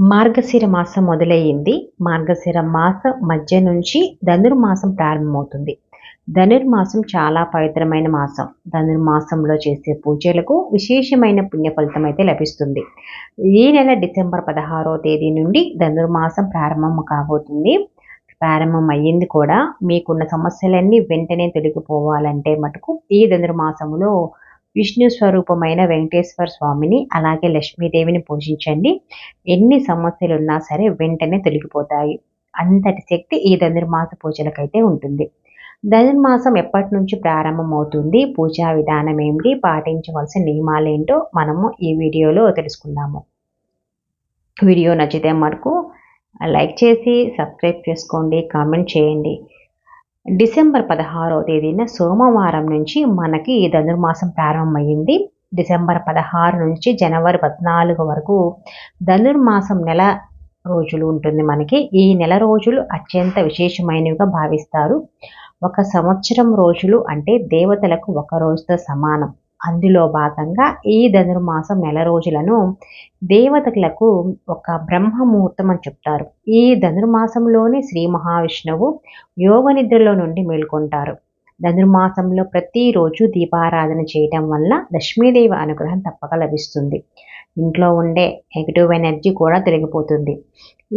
మార్గశిర మాసం మొదలయ్యింది. మార్గశిర మాసం మధ్య నుంచి ధనుర్మాసం ప్రారంభమవుతుంది. ధనుర్మాసం చాలా పవిత్రమైన మాసం. ధనుర్మాసంలో చేసే పూజలకు విశేషమైన పుణ్య ఫలితం అయితే లభిస్తుంది. ఈ నెల డిసెంబర్ పదహారో తేదీ నుండి ధనుర్మాసం ప్రారంభం కాబోతుంది. ప్రారంభం అయ్యింది కూడా. మీకున్న సమస్యలన్నీ వెంటనే తొలగిపోవాలంటే మటుకు ఈ ధనుర్మాసంలో విష్ణు స్వరూపమైన వెంకటేశ్వర స్వామిని అలాగే లక్ష్మీదేవిని పూజించండి. ఎన్ని సమస్యలు ఉన్నా సరే వెంటనే తొలగిపోతాయి. అంతటి శక్తి ఈ ధనుర్మాస పూజలకైతే ఉంటుంది. ధనుర్మాసం ఎప్పటి నుంచి ప్రారంభమవుతుంది? పూజా విధానం ఏమిటి? పాటించవలసిన నియమాలేంటో మనము ఈ వీడియోలో తెలుసుకుందాము. వీడియో నచ్చితే మనకు లైక్ చేసి సబ్స్క్రైబ్ చేసుకోండి కామెంట్ చేయండి. డిసెంబర్ పదహారో తేదీన సోమవారం నుంచి మనకి ఈ ధనుర్మాసం ప్రారంభమైంది. డిసెంబర్ పదహారు నుంచి జనవరి పద్నాలుగు వరకు ధనుర్మాసం నెల రోజులు ఉంటుంది మనకి. ఈ నెల రోజులు అత్యంత విశేషమైనవిగా భావిస్తారు. ఒక సంవత్సరం రోజులు అంటే దేవతలకు ఒక రోజుతో సమానం. అందులో భాగంగా ఈ ధనుర్మాసం నెల రోజులను దేవతలకు ఒక బ్రహ్మముహూర్తం అని చెప్తారు. ఈ ధనుర్మాసంలోనే శ్రీ మహావిష్ణువు యోగ నిద్రలో నుండి మేల్కొంటారు. ధనుర్మాసంలో ప్రతిరోజు దీపారాధన చేయటం వల్ల లక్ష్మీదేవి అనుగ్రహం తప్పక లభిస్తుంది. ఇంట్లో ఉండే నెగిటివ్ ఎనర్జీ కూడా తొలగిపోతుంది.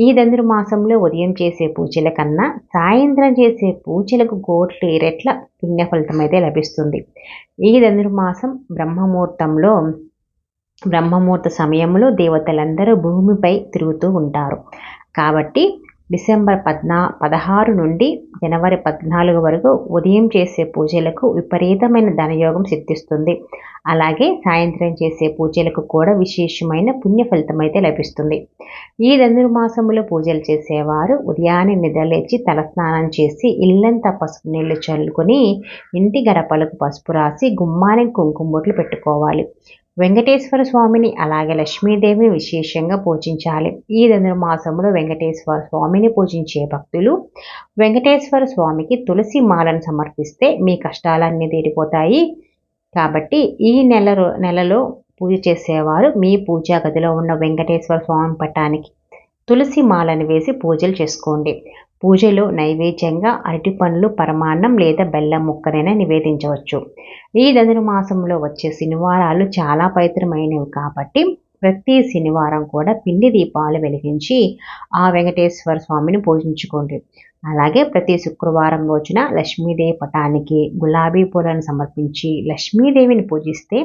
ఈ ధనుర్మాసంలో ఉదయం చేసే పూజల కన్నా సాయంత్రం చేసే పూజలకు గోట్లు రెట్ల పుణ్య ఫలితం అయితే లభిస్తుంది. ఈ ధనుర్మాసం బ్రహ్మముహూర్తంలో బ్రహ్మముహూర్త సమయంలో దేవతలందరూ భూమిపై తిరుగుతూ ఉంటారు. కాబట్టి డిసెంబర్ పద్నా పదహారు నుండి జనవరి పద్నాలుగు వరకు ఉదయం చేసే పూజలకు విపరీతమైన ధనయోగం సిద్ధిస్తుంది. అలాగే సాయంత్రం చేసే పూజలకు కూడా విశేషమైన పుణ్య ఫలితం అయితే లభిస్తుంది. ఈ ధనుర్మాసములో పూజలు చేసేవారు ఉదయాన్నే నిద్రలేచి తలస్నానం చేసి ఇల్లంతా పసుపు నీళ్ళు చల్లుకొని ఇంటి గడపలకు పసుపు రాసి గుమ్మానికి కుంకుమబొట్లు పెట్టుకోవాలి. వెంకటేశ్వర స్వామిని అలాగే లక్ష్మీదేవిని విశేషంగా పూజించాలి. ఈ ధనుర్మాసంలో వెంకటేశ్వర స్వామిని పూజించే భక్తులు వెంకటేశ్వర స్వామికి తులసి మాలను సమర్పిస్తే మీ కష్టాలన్నీ తీరిపోతాయి. కాబట్టి ఈ నెల నెలలో పూజ చేసేవారు మీ పూజా గదిలో ఉన్న వెంకటేశ్వర స్వామి పట్టానికి తులసి మాలను వేసి పూజలు చేసుకోండి. పూజలో నైవేద్యంగా అరటి పండ్లు పరమాన్నం లేదా బెల్లం ముక్కనైనా నివేదించవచ్చు. ఈ ధనుర్మాసంలో వచ్చే శనివారాలు చాలా పవిత్రమైనవి కాబట్టి ప్రతి శనివారం కూడా పిండి దీపాలు వెలిగించి ఆ వెంకటేశ్వర స్వామిని పూజించుకోండి. అలాగే ప్రతి శుక్రవారం రోజున లక్ష్మీదేవి పటానికి గులాబీ పూలను సమర్పించి లక్ష్మీదేవిని పూజిస్తే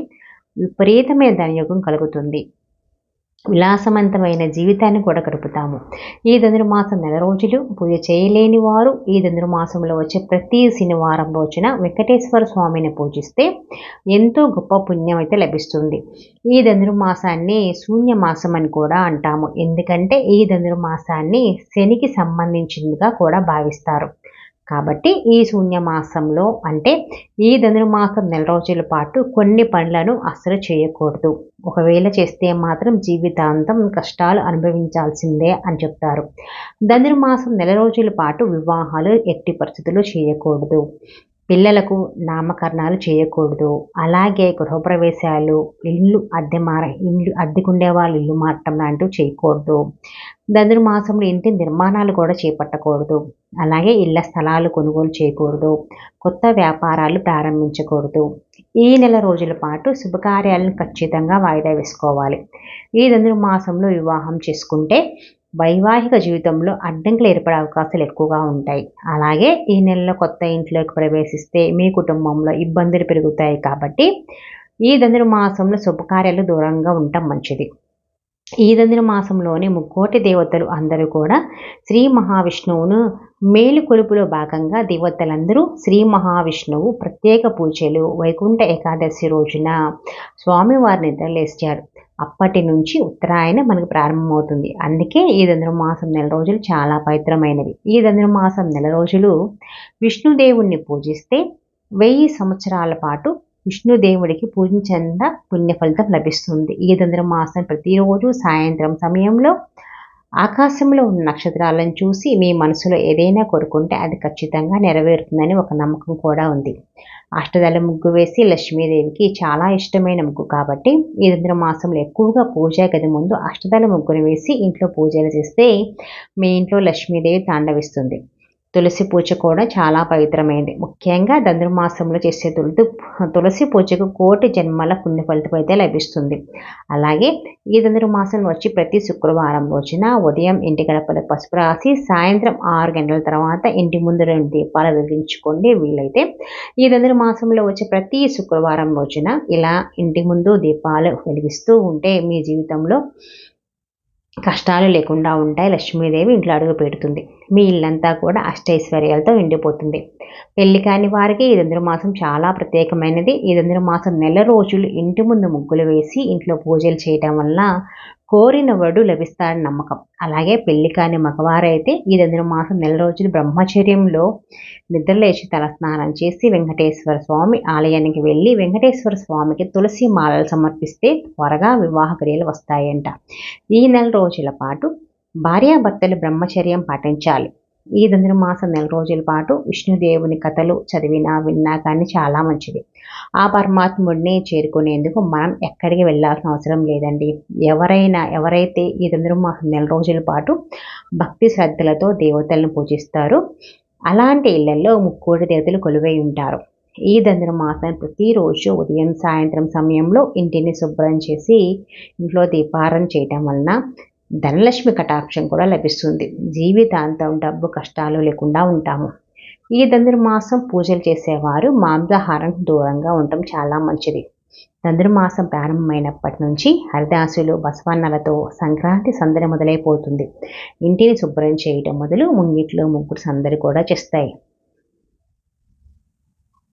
విపరీతమైన ధనయోగం కలుగుతుంది. విలాసవంతమైన జీవితాన్ని కూడా గడుపుతాము. ఈ ధనుర్మాసం నెల రోజులు పూజ చేయలేని వారు ఈ ధనుర్మాసంలో వచ్చే ప్రతి శనివారం రోజున వెంకటేశ్వర స్వామిని పూజిస్తే ఎంతో గొప్ప పుణ్యం అయితే లభిస్తుంది. ఈ ధనుర్మాసాన్ని శూన్యమాసం అని కూడా అంటాము. ఎందుకంటే ఈ ధనుర్మాసాన్ని శనికి సంబంధించిందిగా కూడా భావిస్తారు. కాబట్టి ఈ శూన్యమాసంలో అంటే ఈ ధనుర్మాసం నెల రోజుల పాటు కొన్ని పనులను అస్సలు చేయకూడదు. ఒకవేళ చేస్తే మాత్రం జీవితాంతం కష్టాలు అనుభవించాల్సిందే అని చెప్తారు. ధనుర్మాసం నెల రోజుల పాటు వివాహాలు ఎట్టి పరిస్థితులు చేయకూడదు. పిల్లలకు నామకరణాలు చేయకూడదు. అలాగే గృహప్రవేశాలు ఇల్లు అద్దె మార ఇల్లు అద్దెకుండే వాళ్ళు ఇల్లు మారటం లాంటివి చేయకూడదు. ధనుర్మాసంలో ఇంటి నిర్మాణాలు కూడా చేపట్టకూడదు. అలాగే ఇళ్ళ స్థలాలు కొనుగోలు చేయకూడదు. కొత్త వ్యాపారాలు ప్రారంభించకూడదు. ఈ నెల రోజుల పాటు శుభకార్యాలను ఖచ్చితంగా వాయిదా వేసుకోవాలి. ఈ ధనుర్మాసంలో వివాహం చేసుకుంటే వైవాహిక జీవితంలో అడ్డంకులు ఏర్పడే అవకాశాలు ఎక్కువగా ఉంటాయి. అలాగే ఈ నెలలో కొత్త ఇంట్లోకి ప్రవేశిస్తే మీ కుటుంబంలో ఇబ్బందులు పెరుగుతాయి కాబట్టి ఈ ధనుర్మాసంలో శుభకార్యాలు దూరంగా ఉండటం మంచిది. ఈ ధనుర్మాసంలోని ముక్కోటి దేవతలు అందరూ కూడా శ్రీ మహావిష్ణువును మేలుకొలుపులో భాగంగా దేవతలందరూ శ్రీ మహావిష్ణువు ప్రత్యేక పూజలు వైకుంఠ ఏకాదశి రోజున స్వామివారిని నిద్రలేస్తారు అప్పటి నుంచి ఉత్తరాయణ మనకు ప్రారంభమవుతుంది. అందుకే ఈ ధనుర్మాసం నెల రోజులు చాలా పవిత్రమైనవి. ఈ ధనుర్మాసం నెల రోజులు విష్ణుదేవుణ్ణి పూజిస్తే వెయ్యి సంవత్సరాల పాటు విష్ణుదేవుడికి పూజించేంత పుణ్య ఫలితం లభిస్తుంది. ఈ ధనుర్మాసం ప్రతిరోజు సాయంత్రం సమయంలో ఆకాశంలో ఉన్న నక్షత్రాలను చూసి మీ మనసులో ఏదైనా కోరుకుంటే అది ఖచ్చితంగా నెరవేరుతుందని ఒక నమ్మకం కూడా ఉంది. అష్టదళ ముగ్గు వేసి లక్ష్మీదేవికి చాలా ఇష్టమైన ముగ్గు కాబట్టి ఈ మాసంలో ఎక్కువగా పూజా గది ముందు అష్టదళ ముగ్గును వేసి ఇంట్లో పూజలు చేస్తే మీ ఇంట్లో లక్ష్మీదేవి తాండవిస్తుంది. తులసి పూజ కూడా చాలా పవిత్రమైంది. ముఖ్యంగా ధనుర్మాసంలో చేసే తులసి తులసి పూజకు కోటి జన్మల పుణ్య ఫలితం అయితే లభిస్తుంది. అలాగే ఈ ధనుర్మాసం వచ్చి ప్రతి శుక్రవారం రోజున ఉదయం ఇంటి గడపల పసుపు రాసి సాయంత్రం ఆరు గంటల తర్వాత ఇంటి ముందు రెండు దీపాలు వెలిగించుకోండి. వీలైతే ఈ ధనుర్మాసంలో వచ్చే ప్రతి శుక్రవారం రోజున ఇలా ఇంటి ముందు దీపాలు వెలిగిస్తూ ఉంటే మీ జీవితంలో కష్టాలు లేకుండా ఉంటాయి. లక్ష్మీదేవి ఇంట్లో అడుగు పెడుతుంది. మీ ఇల్లంతా కూడా అష్టైశ్వర్యాలతో నిండిపోతుంది. పెళ్ళి కాని వారికి ఈ మాసం చాలా ప్రత్యేకమైనది. ఈ మాసం నెల రోజులు ఇంటి ముందు ముగ్గులు వేసి ఇంట్లో పూజలు చేయటం వల్ల కోరిన వడు లభిస్తాడని నమ్మకం. అలాగే పెళ్ళి కాని మగవారైతే ఈ మాసం నెల రోజులు బ్రహ్మచర్యంలో నిద్రలేచి తలస్నానం చేసి వెంకటేశ్వర స్వామి ఆలయానికి వెళ్ళి వెంకటేశ్వర స్వామికి తులసి మాలలు సమర్పిస్తే త్వరగా వివాహ క్రియలు వస్తాయంట. ఈ నెల రోజుల పాటు భార్యాభర్తలు బ్రహ్మచర్యం పాటించాలి. ఈ ధనుర్మాస నెల రోజుల పాటు విష్ణుదేవుని కథలు చదివినా విన్నా కానీ చాలా మంచిది. ఆ పరమాత్ముడిని చేరుకునేందుకు మనం ఎక్కడికి వెళ్ళాల్సిన అవసరం లేదండి. ఎవరైనా ఎవరైతే ఈ ధనుర్మాసం నెల రోజుల పాటు భక్తి శ్రద్ధలతో దేవతలను పూజిస్తారో అలాంటి ఇళ్ళలో ముక్కోటి దేవతలు కొలువై ఉంటారు. ఈ ధనుర్మాసం ప్రతిరోజు ఉదయం సాయంత్రం సమయంలో ఇంటిని శుభ్రం చేసి ఇంట్లో దీపారం చేయటం వలన ధనలక్ష్మి కటాక్షం కూడా లభిస్తుంది. జీవితాంతం డబ్బు కష్టాలు లేకుండా ఉంటాము. ఈ ధనుర్మాసం పూజలు చేసేవారు మాంసాహారం దూరంగా ఉండటం చాలా మంచిది. ధనుర్మాసం ప్రారంభమైనప్పటి నుంచి హరిదాసులు బసవన్నలతో సంక్రాంతి సందడి మొదలైపోతుంది. ఇంటిని శుభ్రం చేయటం మొదలు ముంగిట్లో ముగ్గురు సందడి కూడా చేస్తాయి.